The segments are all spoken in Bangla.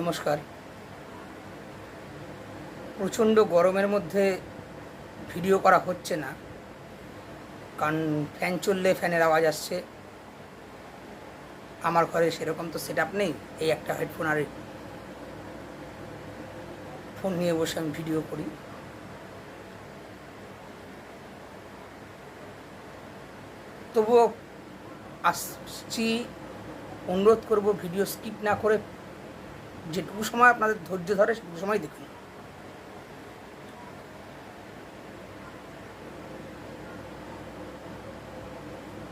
নমস্কার। প্রচণ্ড গরমের মধ্যে ভিডিও করা হচ্ছে না। কারণ ফ্যান চললে ফ্যানের আওয়াজ আসছে। আমার ঘরে সেরকম তো সেট নেই, এই একটা হেডফোন আর ফোন নিয়ে বসে আমি ভিডিও করি। তবুও আসছি, অনুরোধ করব ভিডিও স্কিপ না করে যেটুকু সময় আপনাদের ধৈর্য ধরে সেটুকু সময় দেখুন।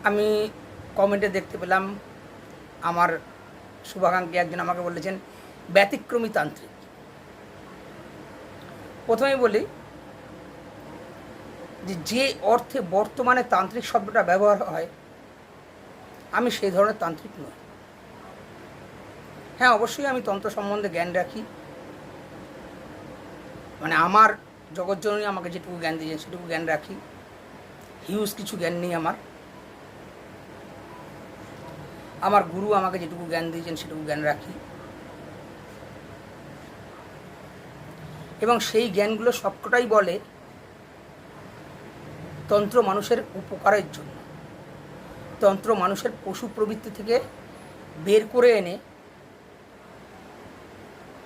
আমি কমেন্টে দেখতে পেলাম, আমার শুভাকাঙ্ক্ষী একজন আমাকে বলেছেন, ব্যতিক্রমী তান্ত্রিক। প্রথমেই বলি যে যে অর্থে বর্তমানে তান্ত্রিক শব্দটা ব্যবহার হয়, আমি সেই ধরনের তান্ত্রিক নই। হ্যাঁ অবশ্যই আমি তন্ত্র সম্বন্ধে জ্ঞান রাখি। মানে আমার জগৎজননী আমাকে যেটুকু জ্ঞান দিয়েছেন, সেটুকু জ্ঞান রাখি। হিউজ কিছু জ্ঞান নেই আমার। আমার গুরু আমাকে যেটুকু জ্ঞান দিয়েছেন, সেটুকু জ্ঞান রাখি। এবং সেই জ্ঞানগুলো সবকটাই বলে তন্ত্র মানুষের উপকারের জন্য। তন্ত্র মানুষের পশু প্রবৃত্তি থেকে বের করে এনে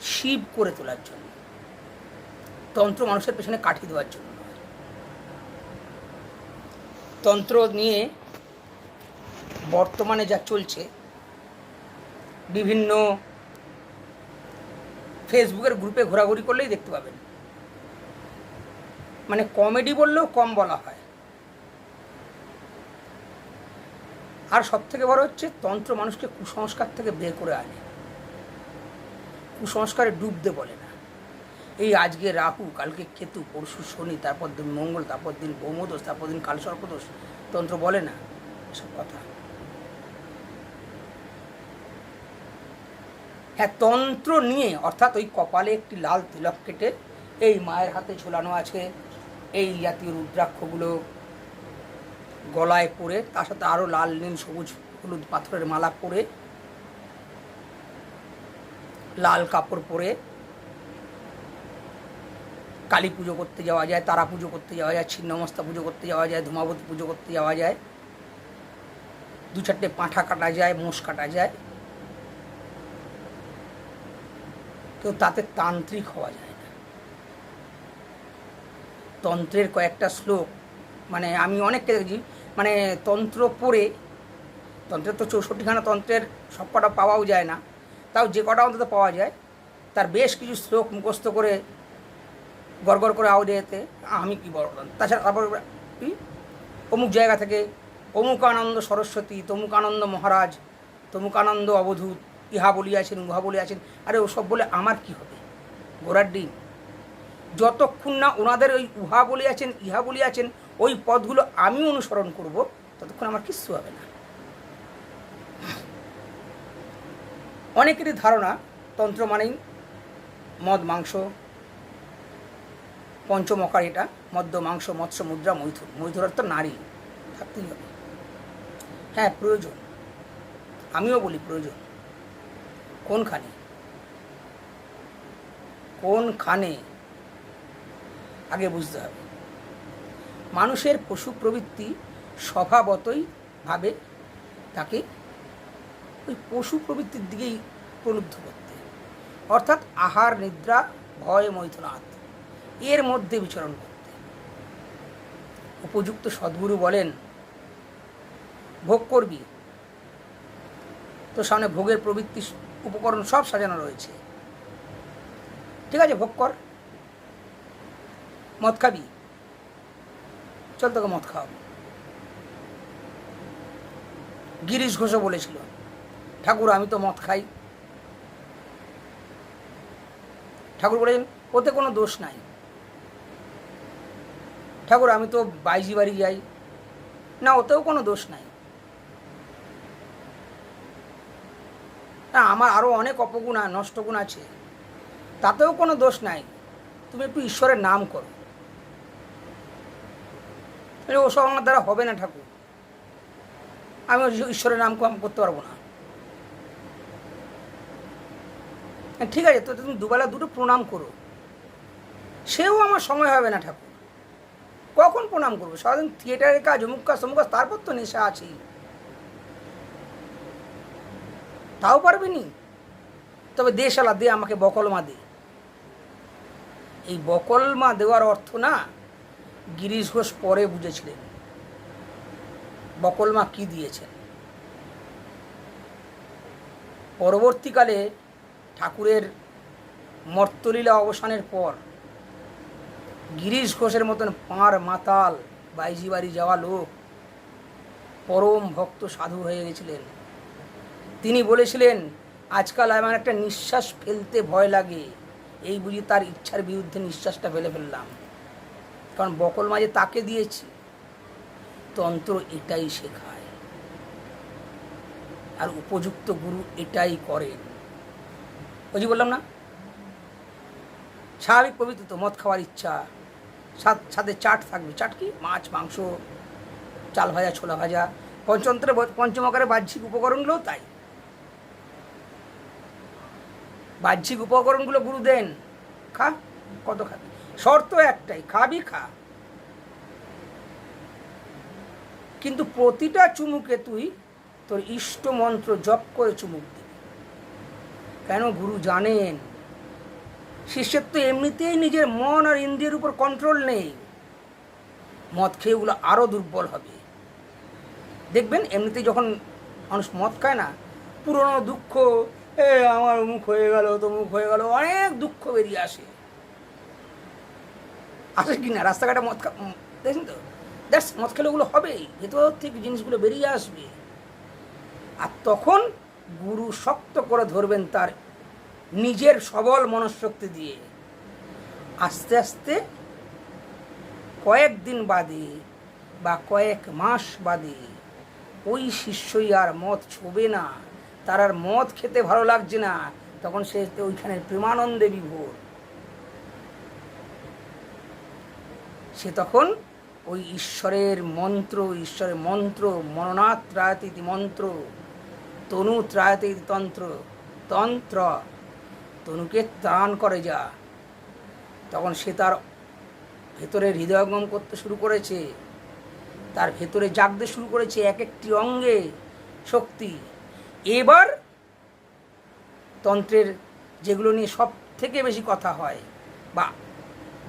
শিব করে তোলার জন্য। তন্ত্র মানুষের পেছনে কাঠি দেওয়ার জন্য তন্ত্র নিয়ে বর্তমানে যা চলছে, বিভিন্ন ফেসবুকের গ্রুপে ঘোরাঘুরি করলেই দেখতে পাবেন। মানে কমেডি বললেও কম বলা হয়। আর সব থেকে বড় হচ্ছে, তন্ত্র মানুষকে কুসংস্কার থেকে বের করে আনে। কুসংস্কারে ডুবতে বলে না। এই আজকে রাহু, কালকে কেতু, পরশু শনি, তারপর দিন মঙ্গল, তারপর দিন ভৌমদোষ, তারপর দিন কালসর্পদোষ তন্ত্র বলে না এসব কথা। হ্যাঁ তন্ত্র নিয়ে অর্থাৎ ওই কপালে একটি লাল তিলক কেটে এই মায়ের হাতে ঝোলানো আছে এই জাতীয় রুদ্রাক্ষগুলো গলায় পরে, তার সাথে আরও লাল, নীল, সবুজ, হলুদ পাথরের মালা পরে লাল কাপড় পরে কালী পুজো করতে যাওয়া যায়, তারা পুজো করতে যাওয়া যায়, ছিন্নমস্তা পুজো করতে যাওয়া যায়, ধূমাবতী পুজো করতে যাওয়া যায়। দু চারটে পাঁঠা কাটা যায়, মোষ কাটা যায়। তো তাতে তান্ত্রিক হওয়া যায় না। তন্ত্রের কয়েকটা শ্লোক মানে আমি অনেককে দেখেছি মানে তন্ত্র পড়ে, তন্ত্রের তো চৌষট্টিখানা তন্ত্রের সবকটা পাওয়াও যায় না। তাও যে কটা অন্তত পাওয়া যায়, তার বেশ কিছু শ্লোক মুখস্থ করে গড়গড় করে আওয়াজ যেতে আমি কি বড় তাছাড়া তারপর অমুক জায়গা থেকে অমুক আনন্দ সরস্বতী তমুক আনন্দ মহারাজ তমুক আনন্দ অবধূত, ইহা বলিয়াছেন, উহা বলিয়াছেন। আরে ওসব বলে আমার কি হবে? গোড়ার ডিম। যতক্ষণ না ওনাদের ওই উহা বলিয়াছেন, ইহা বলিয়াছেন, ওই পদগুলো আমি অনুসরণ করব, ততক্ষণ আমার কিচ্ছু হবে না। অনেকেরই ধারণা, তন্ত্র মানেই মদ, মাংস, পঞ্চমকার এটা, মদ্য, মাংস, মৎস্য, মুদ্রা মৈথুন মৈথুর অর্থ নারী থাকতেই হবে? হ্যাঁ প্রয়োজন। আমিও বলি প্রয়োজন। কোনখানে? কোনখানে? আগে বুঝতে হবে। মানুষের পশু প্রবৃত্তি স্বভাবতই ভাবে তাকে ওই পশু প্রবৃত্তির দিকেই প্রলুব্ধ করতে। অর্থাৎ আহার, নিদ্রা, ভয়, মৈথুনাথ, এর মধ্যে বিচরণ করতে। উপযুক্ত সদ্গুরু বলেন, ভোগ করবি? তো সামনে ভোগের প্রবৃত্তি উপকরণ সব সাজানো রয়েছে। ঠিক আছে, ভোগ কর। মদ খাবি? চল তোকে মদ খাওয়াবো। গিরিশ ঘোষও বলেছিল ঠাকুর, আমি তো মদ খাই। ঠাকুর বলেছেন ওতে কোনো দোষ নাই। ঠাকুর, আমি তো বাইজি বাড়ি যাই। না, ওতেও কোনো দোষ নাই। না, আমার আরও অনেক অপগুণ আর নষ্ট গুণ আছে। তাতেও কোনো দোষ নাই। তুমি একটু ঈশ্বরের নাম করো। ওসব আমার দ্বারা হবে না ঠাকুর। আমি ঈশ্বরের নাম করতে পারব না হ্যাঁ, ঠিক আছে, তো তুমি দুবেলা দুটো প্রণাম করো। সেও আমার সময় হবে না, ঠাকুর। কখন প্রণাম করব? সারাদিন থিয়েটারের কাজ, অমুক কাজ, তমুক কাজ, তারপর তো নেশা আছেই তাও পারবে নি? তবে দেশালা দে আমাকে বকলমা দে। এই বকলমা দেওয়ার অর্থ না, গিরিশ ঘোষ পরে বুঝেছিলেন। বকলমা কি দিয়েছেন? পরবর্তীকালে ঠাকুরের মর্তলীলা অবসানের পর গিরিশ ঘোষের মতন পাঁড়, মাতাল, বাইজি বাড়ি যাওয়া লোক পরম ভক্ত সাধু হয়ে গেছিলেন। তিনি বলেছিলেন, আজকাল আমার একটা নিঃশ্বাস ফেলতে ভয় লাগে। এই বুঝি তার ইচ্ছার বিরুদ্ধে নিঃশ্বাসটা ফেলে ফেললাম। কারণ বকল মাঝে তাকে দিয়েছি। তন্ত্র এটাই শেখায়। আর উপযুক্ত গুরু এটাই করেন। ওই বললাম না? স্বাভাবিক পবিত্র তো, মদ খাওয়ার ইচ্ছা। সাথ- চাট থাকবে। চাট কি? মাছ, মাংস, চাল ভাজা, ছোলা ভাজা। পঞ্চতন্ত্রে পঞ্চমকারে বাহ্যিক উপকরণগুলোও তাই। বাহ্যিক উপকরণগুলো গুরু দেন। খা, কত খাবি? শর্ত একটাই, খাবি, খা। কিন্তু প্রতিটা চুমুকে তুই তোর ইষ্ট মন্ত্র জপ করে চুমুক দিবি কেন গুরু জানেন? শিষ্যের তো এমনিতেই নিজের মন আর ইন্দ্রিয়ের উপর কন্ট্রোল নেই। মদ খেয়ে ওগুলো আরও দুর্বল হবে। দেখবেন, এমনিতেই যখন মানুষ মদ খায় না, পুরনো দুঃখ, এ, আমার মুখ হয়ে গেল তো মুখ হয়ে গেল, অনেক দুঃখ বেরিয়ে আসে। আসে কি না? রাস্তাঘাটে মদ খা দেখছেন তো? দেখ মদ খেলে ওগুলো হবেই। ভেতর থেকে জিনিসগুলো বেরিয়ে আসবে। আর তখন গুরু শক্ত করে ধরবেন তার নিজের সবল মনঃশক্তি দিয়ে। আস্তে আস্তে কয়েকদিন বাদে বা কয়েক মাস বাদে ওই শিষ্যই আর মদ ছোবে না। তার আর মদ খেতে ভালো লাগছে না। তখন সে ওইখানে প্রেমানন্দে বিভোর। সে তখন ওই ঈশ্বরের মন্ত্র ঈশ্বরের মন্ত্র, মননাথ ত্রায়তে মন্ত্র তনু ত্রায়তে তন্ত্র তন্ত্র। তনুকে ত্রাণ করে যা। তখন সে তার ভেতরে হৃদয়ঙ্গম করতে শুরু করেছে। তার ভেতরে জাগতে শুরু করেছে এক একটি অঙ্গে শক্তি। এবার তন্ত্রের যেগুলো নিয়ে সব থেকে বেশি কথা হয় বা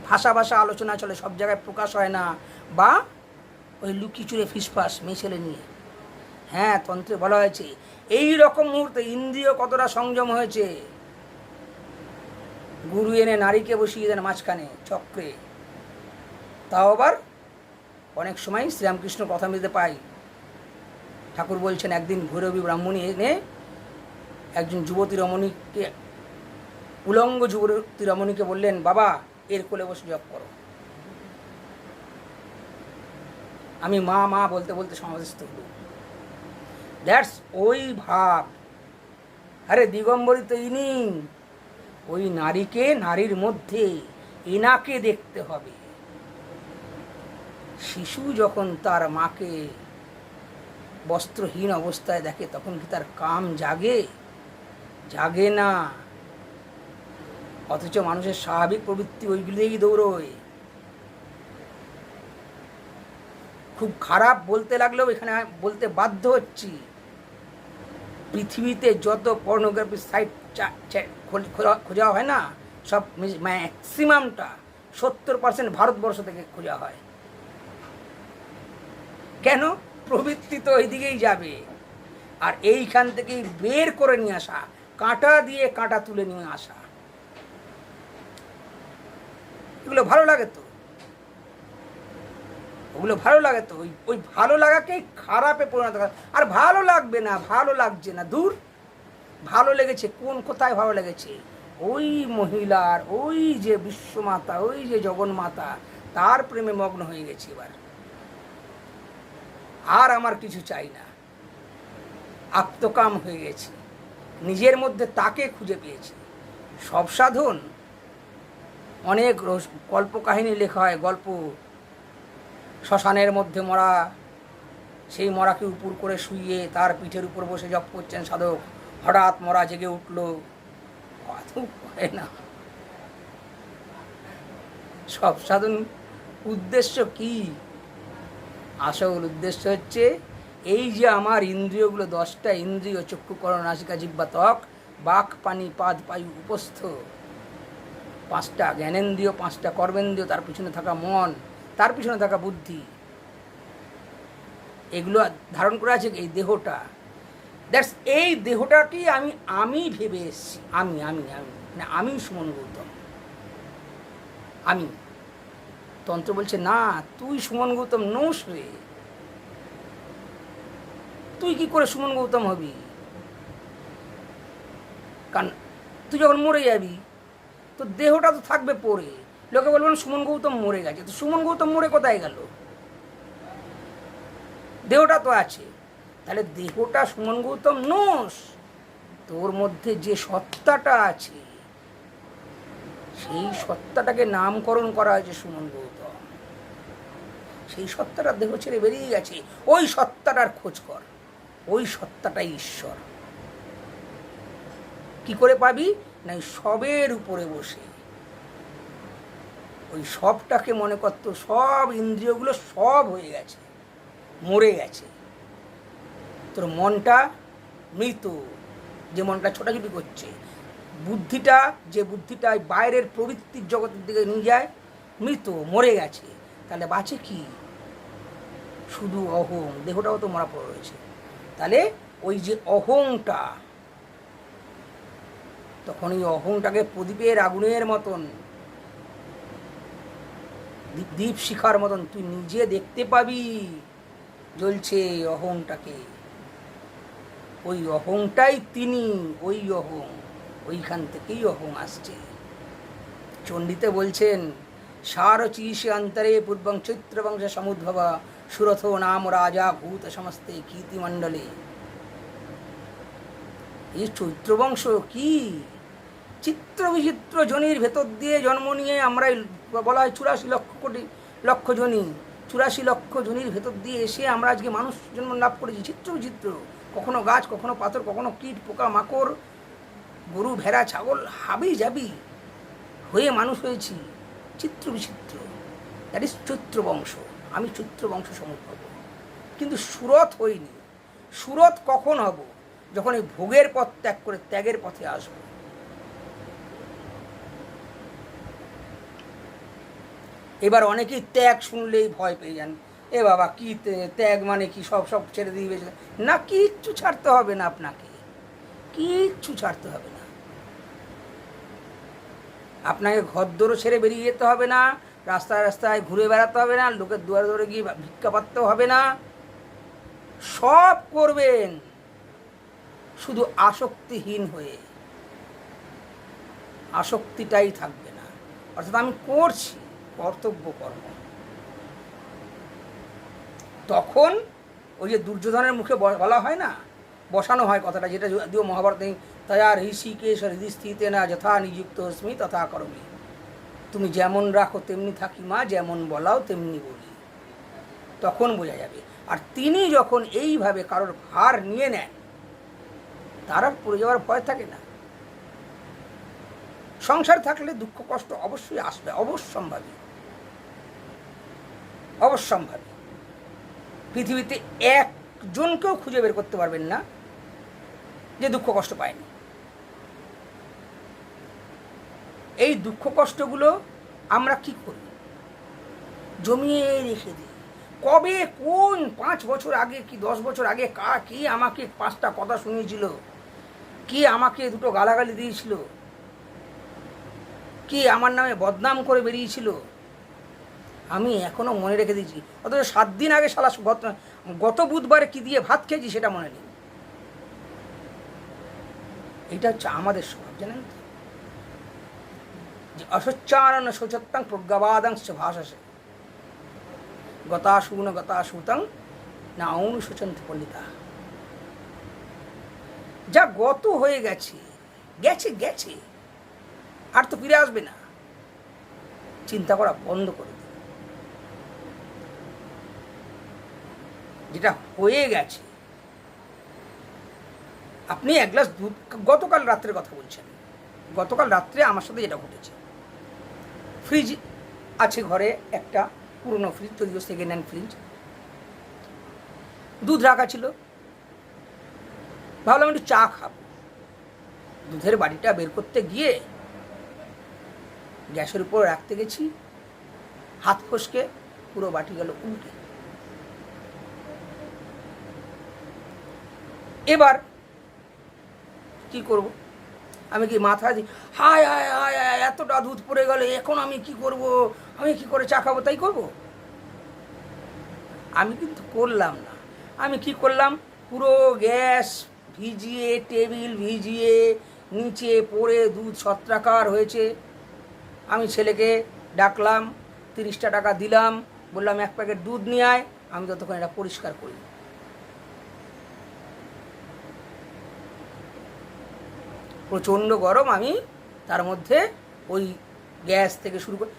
ভাষা ভাষা আলোচনা চলে, সব জায়গায় প্রকাশ হয় না বা ওই লুকি চুরে ফিসফাস মেছেলে নিয়ে। হ্যাঁ তন্ত্রে বলা হয়েছে এই রকম মুহূর্তে ইন্দ্রিয় কতটা সংযম হয়েছে? গুরু এনে নারীকে বসিয়ে দেন মাঝখানে, চক্রে। তাও আবার অনেক সময় শ্রীরামকৃষ্ণ কথা মিলতে পাই ঠাকুর বলছেন, একদিন ভৈরবী ব্রাহ্মণী এনে একজন যুবতী রমণীকে, উলঙ্গ যুবতী রমণীকে বললেন, বাবা, এর কোলে বসে জপ করো। আমি মা মা বলতে বলতে সমাধিস্থ হলো দ্যাটস ওই ভাব। আরে দিগম্বরী তো ইনি। ওই নারীকে নারীর মধ্যে এনাকে দেখতে হবে। শিশু যখন তার মাকে বস্ত্রহীন অবস্থায় দেখে, তখন কি তার কাম জাগে? জাগে না। অথচ মানুষের স্বাভাবিক প্রবৃত্তি ওইগুলোই দৌড়োয়। খুব খারাপ বলতে লাগলেও এখানে বলতে বাধ্য হচ্ছি। পৃথিবীতে যত পর্নোগ্রাফি সাইট খোঁজা হয় না, সব ম্যাক্সিমামটা সত্তর পার্সেন্ট ভারতবর্ষ থেকে খোঁজা হয়। কেন? প্রবৃত্তি তো ওই দিকেই যাবে। আর এইখান থেকেই বের করে নিয়ে আসা, কাঁটা দিয়ে কাঁটা তুলে নিয়ে আসা। এগুলো ভালো লাগে তো? ওগুলো ভালো লাগে তো, ওই ওই ভালো লাগাকেই খারাপে পরিণত করা। আর ভালো লাগবে না, ভালো লাগছে না, দূর। ভালো লেগেছে, কোন কোথায় ভালো লেগেছে? ওই মহিলার, ওই যে বিশ্বমাতা, ওই যে জগন্মাতা, তার প্রেমে মগ্ন হয়ে গেছে এবার। আর আমার কিছু চাই না। আত্মকাম হয়ে গেছে। নিজের মধ্যে তাকে খুঁজে পেয়েছি। সব সাধন। অনেক কল্পকাহিনী লেখা হয়, গল্প শ্মশানের মধ্যে মরা, সেই মরাকে উপর করে শুইয়ে তার পিঠের উপর বসে জপ করছেন সাধক। হঠাৎ মরা জেগে উঠল। না। সব সাধন উদ্দেশ্য কি? আসল উদ্দেশ্য হচ্ছে এই যে আমার ইন্দ্রিয়গুলো, দশটা ইন্দ্রিয় চক্ষুকরণ নাসিকা জিব্বা ত্বক, বাক, পানি, পাদ পায়ু উপস্থ। পাঁচটা জ্ঞানেন্দ্রিয়, পাঁচটা কর্মেন্দ্রিয়, তার পিছনে থাকা মন। তার পিছনে থাকা বুদ্ধি, এগুলো ধারণ করে আছে এই দেহটা। দ্যাটস এই দেহটাকে আমি আমি ভেবে এসেছি। আমি আমি আমি মানে আমি সুমন গৌতম। আমি। তন্ত্র বলছে, না, তুই সুমন গৌতম নোস রে। তুই কি করে সুমন গৌতম হবি? কারণ, তুই যখন মরে যাবি তো দেহটা তো থাকবে পড়ে লোকে বলবেন সুমন গৌতম মরে গেছে। তো সুমন গৌতম মরে কোথায় গেল? দেহটা তো আছে। তাহলে দেহটা সুমন গৌতম নোস তোর মধ্যে যে সত্তাটা আছে, সেই সত্তাটাকে নামকরণ করা হয়েছে সুমন গৌতম। সেই সত্তাটা দেহ ছেড়ে বেরিয়ে গেছে। ওই সত্তাটার খোঁজ কর। ওই সত্তাটাই ঈশ্বর। কি করে পাবি? না সবের উপরে বসে। ওই সবটাকে মনে করতো সব ইন্দ্রিয়গুলো সব হয়ে গেছে, মরে গেছে। তোর মনটা মৃত, যে মনটা ছোটাছুটি করছে। বুদ্ধিটা, যে বুদ্ধিটা বাইরের প্রবৃত্তির জগতের দিকে নিয়ে যায়, মৃত, মরে গেছে। তাহলে বাঁচে কি? শুধু অহং, দেহটাও তো মরা পড়ে রয়েছে। তাহলে ওই যে অহংটা, তখন ওই অহংটাকে প্রদীপের আগুনের মতন দীপ শিখার মতন, তুই নিজে দেখতে পাবি জ্বলছে অহংটাকে। ওই অহংটাই তিনি, ওই অহং, ওইখান থেকেই অহং আসছে। চণ্ডীতে বলছেন সারচীশে অন্তরে পূর্বং চৈত্রবংশ সমুদ্ভবা, সুরথ নাম রাজা ভূত সমস্তে কীর্তিমণ্ডলে। এই চৈত্রবংশ কি? চিত্র বিচিত্র জনির ভেতর দিয়ে জন্ম নিয়ে আমরা বলা হয় চুরাশি লক্ষ কোটি লক্ষ জনি চুরাশি লক্ষ জনির ভেতর দিয়ে এসে আমরা আজকে মানুষ জন্ম লাভ করেছি। চিত্র বিচিত্র। কখনো গাছ, কখনো পাথর, কখনো কীট, পোকা, মাকড়, গরু, ভেড়া, ছাগল, হাবি যাবি হয়ে মানুষ হয়েছি। চিত্র বিচিত্র। দ্যাট ইজ চৈত্র বংশ। আমি চৈত্র বংশ সমুদ্র কিন্তু সুরত হইনি। সুরত কখন হব? যখন এই ভোগের পথ ত্যাগ করে ত্যাগের পথে আসব। এবার অনেকেই ত্যাগ শুনলেই ভয় পেয়ে যান। এ বাবা, কি ত্যাগ মানে কি? সব সব ছেড়ে দিয়ে বেঁচে না, কিচ্ছু ছাড়তে হবে না আপনাকে। কিচ্ছু ছাড়তে হবে না। আপনাকে ঘরদোরও ছেড়ে বেরিয়ে যেতে হবে না, রাস্তায় রাস্তায় ঘুরে বেড়াতে হবে না, লোকের দুয়ারে দুয়ারে গিয়ে ভিক্ষা পাততেও হবে না। সব করবেন, শুধু আসক্তিহীন হয়ে। আসক্তিটাই থাকবে না। অর্থাৎ আমি করছি। কর্তব্য কর্ম তখন ওই যে দুর্যোধনের মুখে বলা হয় না? বসানো হয় কথাটা, যেটা যদিও মহাভারত তয়া ঋষিকেশ হৃদি স্থিতে না যথা নিযুক্ত হস্মি, তথা করমি। তুমি যেমন রাখো তেমনি থাকি মা, যেমন বলাও তেমনি বলি। তখন বোঝা যাবে। আর তিনি যখন এইভাবে কারোর ভার নিয়ে নেন, তার পড়ে যাওয়ার ভয় থাকে না। সংসার থাকলে দুঃখ কষ্ট অবশ্যই আসবে, অবশ্যম্ভাবী। অবশ্যম্ভাবী পৃথিবীতে একজনকেও খুঁজে বের করতে পারবেন না যে দুঃখ কষ্ট পায়নি। এই দুঃখ কষ্টগুলো আমরা কি করি? জমিয়ে রেখে দিই। কবে, কোন পাঁচ বছর আগে কি দশ বছর আগে কা, কি আমাকে পাঁচটা কথা শুনিয়েছিল? কি আমাকে দুটো গালাগালি দিয়েছিল? কি আমার নামে বদনাম করে বেরিয়েছিল? আমি এখনও মনে রেখে দিয়েছি। অথচ সাত দিন আগে শালা গত গত বুধবারে কি দিয়ে ভাত খেয়েছি সেটা মনে নেই। এটা হচ্ছে আমাদের স্বভাব জানেন তো? যে অসচ্চারণ শোচত্তাং প্রজ্ঞাবাদাংশ ভাষাসে। গতাশূন গতাশূতং না অনুশোচন্ত পণ্ডিতা। যা গত হয়ে গেছে গেছে গেছে, আর তো ফিরে আসবে না। চিন্তা করা বন্ধ করে দিন যেটা হয়ে গেছে। আপনি এক গ্লাস দুধ, গতকাল রাত্রের কথা বলছেন। গতকাল রাত্রে আমার সাথে যেটা ঘটেছে। ফ্রিজ আছে ঘরে, একটা পুরনো ফ্রিজ যদিও সেকেন্ড হ্যান্ড ফ্রিজ দুধ রাখা ছিল। ভাবলাম একটু চা খাব। দুধের বাড়িটা বের করতে গিয়ে গ্যাসের উপর রাখতে গেছি। হাত ফসকে পুরো বাটি গেল উল্টে। এবার কি করব? আমি কি মাথা দিই হায় হায় হায় হায়, এতটা দুধ পড়ে গেল, এখন আমি কি করব? আমি কি করে চা খাব, তাই করব? আমি কিন্তু করলাম না। আমি কি করলাম? পুরো গ্যাস ভিজিয়ে, টেবিল ভিজিয়ে, নিচে পড়ে দুধ ছত্রাকার হয়েছে। আমি ছেলেকে ডাকলাম, তিরিশটা টাকা দিলাম, বললাম, এক প্যাকেট দুধ নিয়ে আয়, আমি ততক্ষণ এটা পরিষ্কার করি প্রচণ্ড গরম, আমি তার মধ্যে ওই গ্যাস থেকে শুরু করে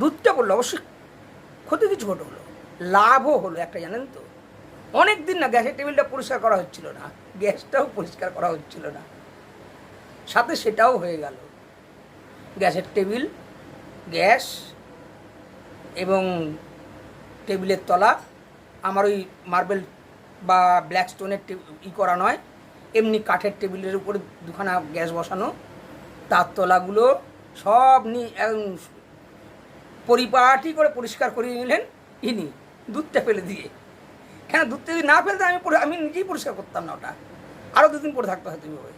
দুধটা বলল অবশ্যই ক্ষতি কিছু হলো লাভও হলো একটা, জানেন তো? অনেক দিন না গ্যাসের টেবিলটা পরিষ্কার করা হচ্ছিল না, গ্যাসটাও পরিষ্কার করা হচ্ছিল না। সাথে সেটাও হয়ে গেল। গ্যাসের টেবিল, গ্যাস এবং টেবিলের তলা, আমার ওই মার্বেল বা ব্ল্যাক স্টোনের ই করা নয় এমনি কাঠের টেবিলের উপরে দুখানা গ্যাস বসানো, তার তলাগুলো সব নি পরিপাটি করে পরিষ্কার করিয়ে নিলেন ইনি, দুধটা ফেলে দিয়ে। কেন দুধটা যদি না ফেলতে আমি আমি নিজেই পরিষ্কার করতাম না ওটা। আরও দুদিন পরে থাকতে হয়তো এভাবে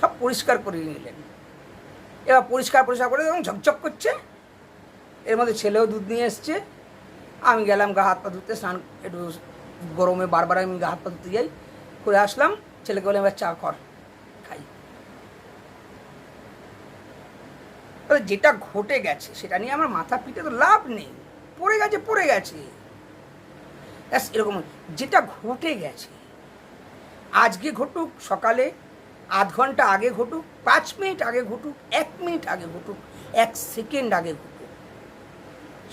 সব পরিষ্কার করে নিলেন। এবার পরিষ্কার পরিষ্কার করে যখন ঝকঝক করছে। এর মধ্যে ছেলেও দুধ নিয়ে এসছে। আমি গেলাম গা হাত পা ধুতে, স্নান একটু গরমে বারবার আমি গা হাত পা ধুতে যাই। করে আসলাম। ছেলেকে বলে, এবার চা কর, খাই। যেটা ঘটে গেছে, সেটা নিয়ে আমার মাথা পিঠে তো লাভ নেই। পড়ে গেছে পড়ে গেছে। ব্যাস, এরকম যেটা ঘটে গেছে, আজকে ঘটুক, সকালে আধ ঘণ্টা আগে ঘটুক, পাঁচ মিনিট আগে ঘটুক, এক মিনিট আগে ঘটুক, এক সেকেন্ড আগে ঘটুক,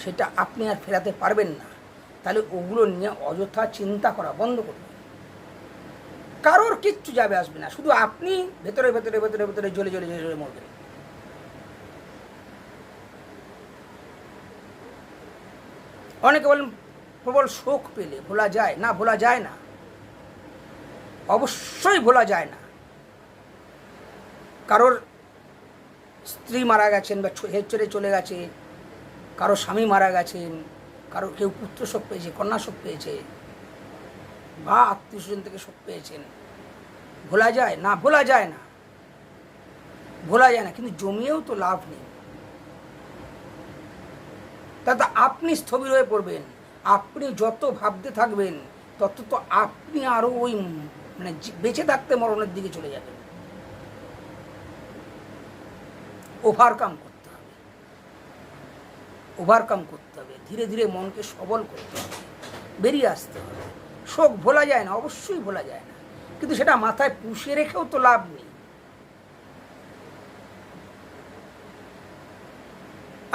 সেটা আপনি আর ফেরাতে পারবেন না। তাহলে ওগুলো নিয়ে অযথা চিন্তা করা বন্ধ করবেন কারোর কিচ্ছু যাবে আসবে না। শুধু আপনি ভেতরে ভেতরে ভেতরে ভেতরে জ্বলে জ্বলে জ্বলে জ্বলে মরবেন। অনেকে বলেন, প্রবল শোক পেলে ভোলা যায় না, ভোলা যায় না। অবশ্যই ভোলা যায় না। কারোর স্ত্রী মারা গেছেন বা হেড ছেড়ে চলে গেছে, কারও স্বামী মারা গেছেন, কারও কেউ পুত্র শোক পেয়েছে কন্যা শোক পেয়েছে বা আত্মীয় স্বজন থেকে শোক পেয়েছেন। ভোলা যায়? না, ভোলা যায় না। ভোলা যায় না, কিন্তু জমিয়েও তো লাভ নেই। তাতে আপনি স্থবির হয়ে পড়বেন। আপনি যত ভাবতে থাকবেন, তত তো আপনি আরও ওই মানে বেঁচে থাকতে মরণের দিকে চলে যাবেন। ওভারকাম করতে হবে। ওভারকাম করতে হবে। ধীরে ধীরে মনকে সবল করতে হবে। বেরিয়ে আসতে হবে। শোক ভোলা যায় না, অবশ্যই ভোলা যায় না। কিন্তু সেটা মাথায় পুষে রেখেও তো লাভ নেই।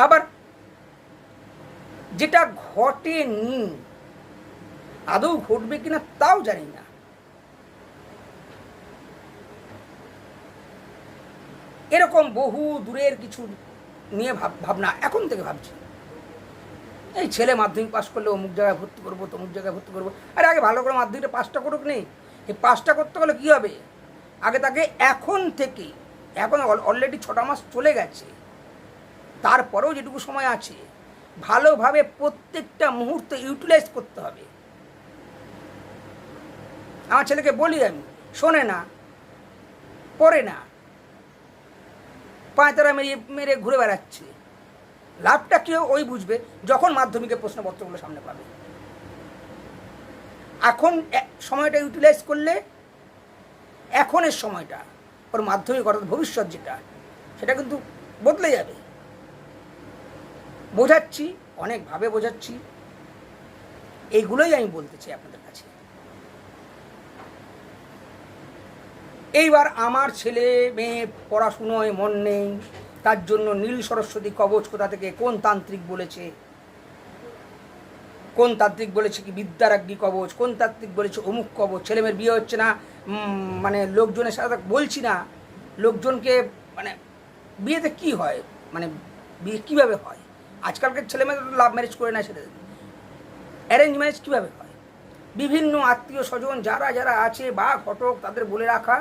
আবার যেটা ঘটেনি, আদৌ ঘটবে কিনা তাও জানি না। এরকম বহু দূরের কিছু নিয়ে ভাব, ভাবনা এখন থেকে ভাবছি। এই ছেলে মাধ্যমিক পাশ করলে অমুক জায়গায় ভর্তি করব, তমুক জায়গায় ভর্তি করব। আরে আগে ভালো করে মাধ্যমিকটা পাশটা করুক নেই এই পাশটা করতে গেলে কী হবে? আগে তাকে এখন থেকে, এখন অলরেডি ছটা মাস চলে গেছে। তারপরেও যেটুকু সময় আছে, ভালোভাবে প্রত্যেকটা মুহূর্ত ইউটিলাইজ করতে হবে। আমার ছেলেকে বলি আমি, শোনে না, পড়ে না। পাঁচতারা মেরে মেরে ঘুরে বেড়াচ্ছে। লাভটা কেউ ওই বুঝবে যখন মাধ্যমিকের প্রশ্নপত্রগুলো সামনে পাবে। এখন সময়টা ইউটিলাইজ করলে এখনের সময়টা, ওর মাধ্যমিক অর্থাৎ ভবিষ্যৎ যেটা, সেটা কিন্তু বদলে যাবে। বোঝাচ্ছি, অনেকভাবে বোঝাচ্ছি, এইগুলোই আমি বলতে চাই আপনাদের কাছে। এইবার আমার ছেলে মেয়ে পড়াশুনোয় মন নেই তার জন্য নীল সরস্বতী কবচ কোথা থেকে, কোন তান্ত্রিক বলেছে? কোন তাত্ত্বিক বলেছে কি বিদ্যারাজ্ঞী কবচ? কোন তাত্ত্বিক বলেছে অমুক কবচ? ছেলেমেয়ের বিয়ে হচ্ছে না মানে লোকজনের সাথে বলছি না, লোকজনকে মানে বিয়েতে কি হয়? মানে বিয়ে কীভাবে হয়? আজকালকার ছেলেমেয়েদের লাভ ম্যারেজ করে না ছেলেদের। অ্যারেঞ্জ ম্যারেজ কীভাবে হয়? বিভিন্ন আত্মীয় স্বজন যারা যারা আছে, বা ঘটক, তাদের বলে রাখা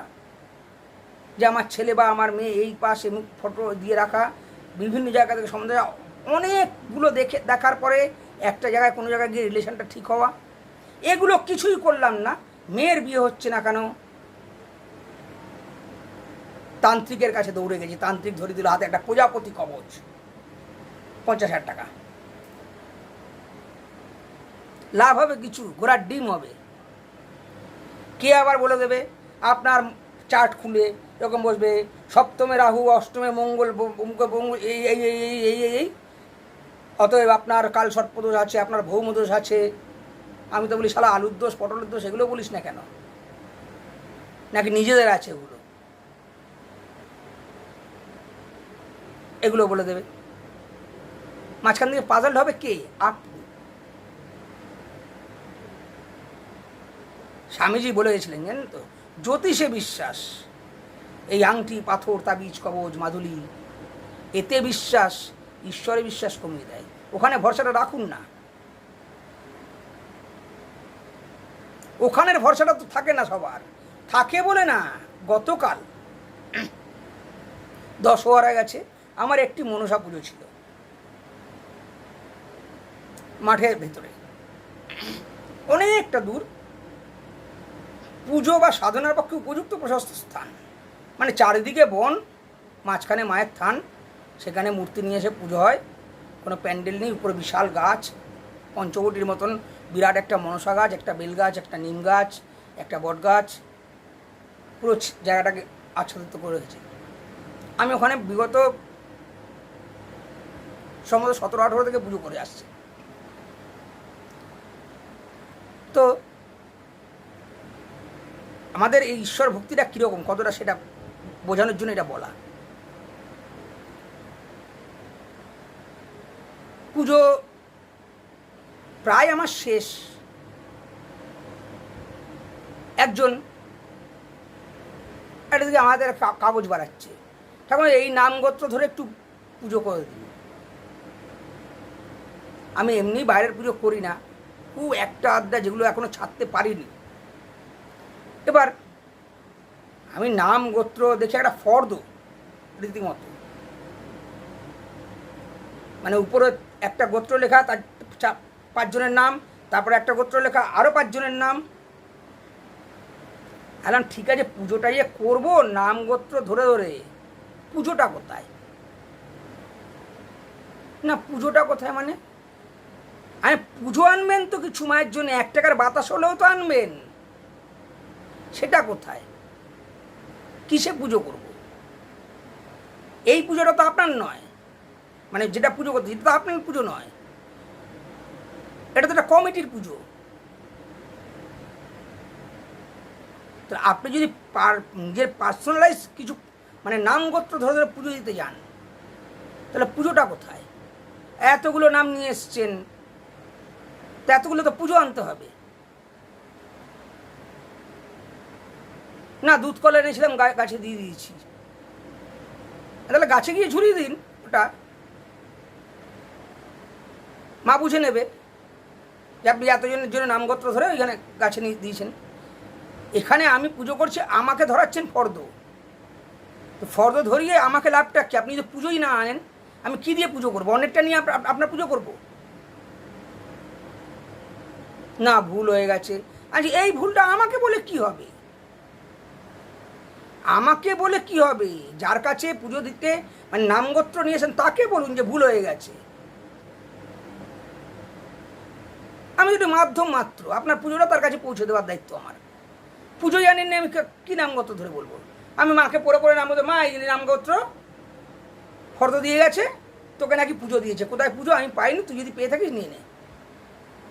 যে আমার ছেলে বা আমার মেয়ে এই পাশ এমুক ফটো দিয়ে রাখা, বিভিন্ন জায়গা থেকে সম্বন্ধে অনেকগুলো দেখে, দেখার পরে একটা জায়গায় কোনো জায়গায় গিয়ে রিলেশনটা ঠিক হওয়া। এগুলো কিছুই করলাম না। মেয়ের বিয়ে হচ্ছে না কেন? তান্ত্রিকের কাছে দৌড়ে গেছি। তান্ত্রিক ধরে দিল, হাতে একটা প্রজাপতি কবচ, পঞ্চাশ হাজার টাকা। লাভ হবে কিছু, ঘোড়ার ডিম হবে। কে আবার বলে দেবে? আপনার চার্ট খুলে এরকম বসবে, সপ্তমে রাহু, অষ্টমে মঙ্গল মঙ্গল এই এই এই এই এই এই এই। অতএব আপনার কাল সর্পদোষ আছে, আপনার ভৌমদোষ আছে। আমি তো বলি, শালা আলুর দোষ, পটলের দোষ, এগুলো বলিস না কেন? নাকি নিজেদের আছে এগুলো এগুলো বলে দেবে। মাঝখান থেকে পাজল হবে কে? আপনি। স্বামীজি বলে গেছিলেন, জানেন তো? জ্যোতিষে বিশ্বাস। এই আংটি, পাথর, তাবিজ, কবজ, মাদুলি, এতে বিশ্বাস, ঈশ্বরে বিশ্বাস কমিয়ে দেয়। ওখানে ভরসাটা রাখুন না। ওখানের ভরসাটা তো থাকে না সবার। থাকে বলে না, গতকাল দশহরা গেছে আমার একটি মনসা পুজো ছিল। মাঠের ভেতরে। অনেকটা দূর। পুজো বা সাধনার পক্ষে উপযুক্ত প্রশস্ত স্থান। মানে চারিদিকে বন, মাঝখানে মায়ের থান, সেখানে মূর্তি নিয়ে এসে পুজো হয়। কোনো প্যান্ডেল নেই, উপরে বিশাল গাছ পঞ্চবটির মতন বিরাট একটা মনসা গাছ, একটা বেল গাছ, একটা নিম গাছ, একটা বট গাছ, পুরো জায়গাটাকে আচ্ছাদিত করে রেখেছে। আমি ওখানে বিগত সম্ভবত সতেরো, আঠেরো থেকে পুজো করে আসছি। তো আমাদের এই ঈশ্বর ভক্তিটা কীরকম? কতটা সেটা বোঝানোর জন্য এটা বলা। পুজো প্রায় আমার শেষ। একজন একটা দিকে আমাদের কাগজ বাড়াচ্ছে। ঠাকুর এই নাম গোত্র ধরে একটু পুজো করে দিন। আমি এমনি বাইরের পুজো করি না। খুব একটা আড্ডা যেগুলো এখনও ছাড়তে পারিনি। এবার আমি নাম, গোত্র দেখে একটা ফর্দ, রীতিমতো। মানে উপরে একটা গোত্র লেখা, তার পাঁচজনের নাম, তারপরে একটা গোত্র লেখা আরও পাঁচজনের নাম। এখন ঠিক আছে, পুজোটা যে করব, নাম, গোত্র ধরে ধরে। পুজোটা কোথায়? না, পুজোটা কোথায় মানে? আরে, পুজো আনবেন তো কিছু মায়ের জন্য, এক টাকার বাতাস হলেও তো আনবেন। সেটা কোথায়? কিসে পুজো করব? এই পুজোটা তো আপনার নয়। মানে যেটা পুজো করতে এটা তো আপনার পুজো নয়। এটা তো একটা কমিটির পুজো। তো আপনি যদি পার, নিজের পার্সোনালাইজ কিছু মানে নাম গোত্র ধরে ধরে পুজো দিতে যান, তাহলে পুজোটা কোথায়? এতগুলো নাম নিয়ে এসছেন, তো এতগুলো তো পুজো আনতে হবে। না, দুধ কলা এনেছিলাম গাছে দিয়ে দিয়েছি। তাহলে গাছে গিয়ে ঝুলিয়ে দিন ওটা। মা বুঝে নেবে যে আপনি এতজনের জন্য নামগত্র ধরে ওইখানে গাছে নিয়ে দিয়েছেন। এখানে আমি পুজো করছি, আমাকে ধরাচ্ছেন ফর্দ। তো ফর্দ ধরিয়ে আমাকে লাভটা কি? আপনি যদি পুজোই না আনেন, আমি কি দিয়ে পুজো করব? অনেকটা নিয়ে আপ- আপ- আপনার পুজো করব? না, ভুল হয়ে গেছে। আচ্ছা এই ভুলটা আমাকে বলে কি হবে? আমাকে বলে কি হবে? যার কাছে পুজো দিতে মানে নামগোত্র নিয়েছেন তাকে বলুন যে ভুল হয়ে গেছে। আমি যদি মাধ্যম মাত্র, আপনার পুজোটা তার কাছে পৌঁছে দেওয়ার দায়িত্ব আমার। পুজো জানেন না, আমি কা- নামগোত্র ধরে বলব? আমি মাকে পরে পরে নাম মা, এই নামগোত্র, ফর্দ দিয়ে গেছে, তোকে নাকি পুজো দিয়েছে। কোথায় পুজো? আমি পাইনি, তুই যদি পেয়ে থাকিস, নিয়ে নে।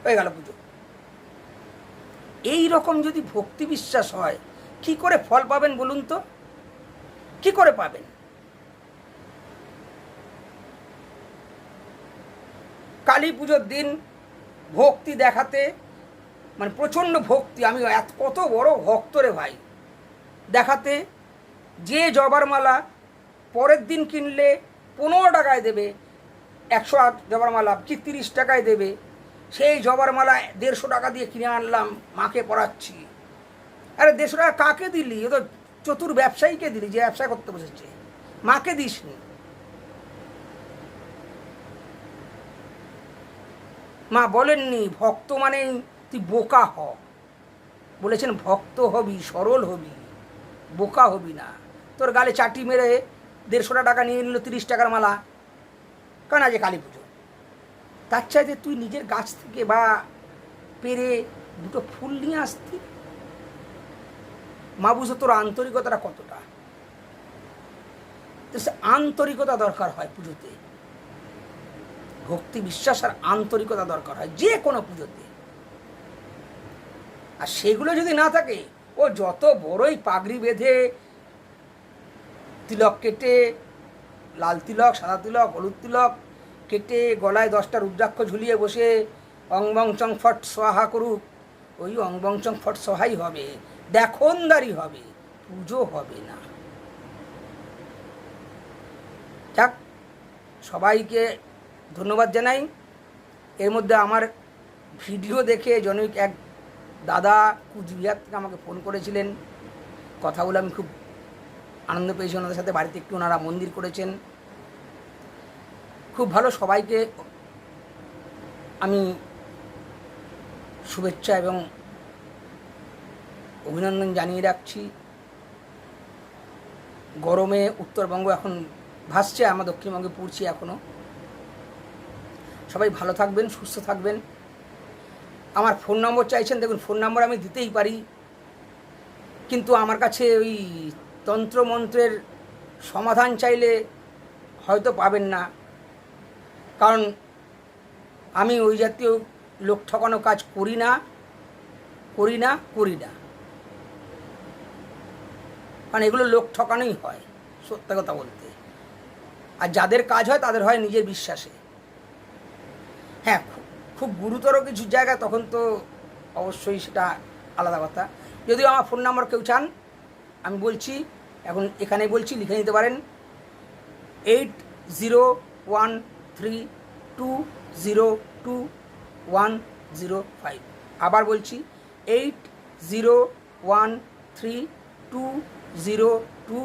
হয়ে গেল পুজো। এই রকম যদি ভক্তি বিশ্বাস হয় কি করে ফল পাবেন বলুন তো? কি করে পাবেন? কালী পুজোর দিন ভক্তি দেখাতে মানে প্রচণ্ড ভক্তি, আমি এত, কত বড় ভক্ত রে ভাই। দেখাতে যে জবার মালা পরের দিন কিনলে পনেরো টাকায় দেবে, একশো আট জবার মালা কি তিরিশ টাকায় দেবে, সেই জবার মালা দেড়শো টাকা দিয়ে কিনে আনলাম, মাকে পড়াচ্ছি। আরে দেড়শো টাকা কাকে দিলি? ও তো চতুর ব্যবসায়ীকে দিলি যে ব্যবসা করতে বসেছে। মাকে দিসনি। মা বলেননি, ভক্ত মানে তুই বোকা হ। বলেছেন, ভক্ত হবি, সরল হবি, বোকা হবি না। তোর গালে চাটি মেরে দেড়শোটা টাকা নিয়ে নিল, তিরিশ টাকার মালা। কারণ আজ কালী পুজো। তার চাইতে তুই নিজের গাছ থেকে বা পেরে দুটো ফুল নিয়ে আসতি? মা বুঝো তোর আন্তরিকতাটা কতটা আন্তরিকতা দরকার হয় পুজোতে। ভক্তি বিশ্বাস আর আন্তরিকতা দরকার হয় যে কোনো পুজোতে। আর সেগুলো যদি না থাকে, ও যত বড়ই পাগড়ি বেঁধে, তিলক কেটে, লাল তিলক, সাদা তিলক, হলুদ তিলক কেটে গলায় দশটা রুদ্রাক্ষ ঝুলিয়ে বসে অংবং চং ফট সোহা করুক। ওই অংবং চং ফট সহাই হবে। দেখনদারি হবে, পুজো হবে না। যাক, সবাইকে ধন্যবাদ জানাই। এর মধ্যে আমার ভিডিও দেখে জনৈক এক দাদা কুচবিহার থেকে আমাকে ফোন করেছিলেন। কথা বলে আমি খুব আনন্দ পেয়েছি। ওনাদের সাথে বাড়িতে একটু ওনারা মন্দির করেছেন। খুব ভালো সবাইকে আমি শুভেচ্ছা এবং অভিনন্দন জানিয়ে রাখছি। গরমে উত্তরবঙ্গ এখন ভাসছে, আমরা দক্ষিণবঙ্গে পড়ছি এখনও সবাই ভালো থাকবেন, সুস্থ থাকবেন। আমার ফোন নম্বর চাইছেন, দেখুন ফোন নম্বর আমি দিতেই পারি। কিন্তু আমার কাছে ওই তন্ত্রমন্ত্রের সমাধান চাইলে হয়তো পাবেন না। কারণ আমি ওই জাতীয় লোক ঠকানো কাজ করি না করি না করি না। কারণ এগুলো লোক ঠকানোই হয়, সত্য কথা বলতে। আর যাদের কাজ হয়, তাদের হয় নিজের বিশ্বাসে। হ্যাঁ খুব গুরুতর কিছু জায়গা তখন তো অবশ্যই সেটা আলাদা কথা। যদিও আমার ফোন নাম্বার কেউ চান, আমি বলছি, এখন এখানে বলছি, লিখে নিতে পারেন। Eight zero one three two zero two one zero five আবার বলছি eight zero one three two zero two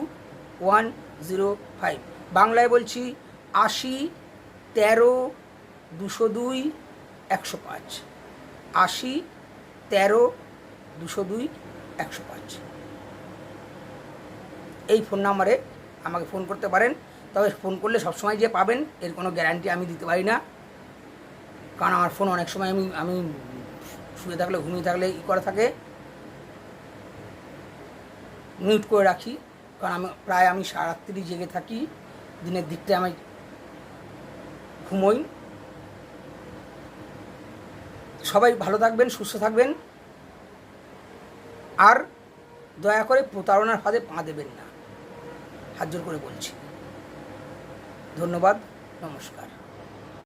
one zero five বাংলায় বলছি আশি, তেরো, দুশো দুই, একশো পাঁচ। আশি, তেরো, দুশো দুই, একশো পাঁচ। এই ফোন নাম্বারে আমাকে ফোন করতে পারেন, তবে ফোন করলে সবসময় যে পাবেন, এর কোনো গ্যারান্টি আমি দিতে পারি না। কারণ আমার ফোন অনেক সময় আমি আমি শুয়ে থাকলে, ঘুমিয়ে থাকলে ই করা থাকে। মিউট করে রাখি। কারণ আমি প্রায় আমি সারাত্রি জেগে থাকি। দিনের দিকটা আমি ঘুমোই। সবাই ভালো থাকবেন, সুস্থ থাকবেন। আর দয়া করে প্রতারণার ফাঁদে পা দেবেন না। হাত করে বলছি। ধন্যবাদ, নমস্কার।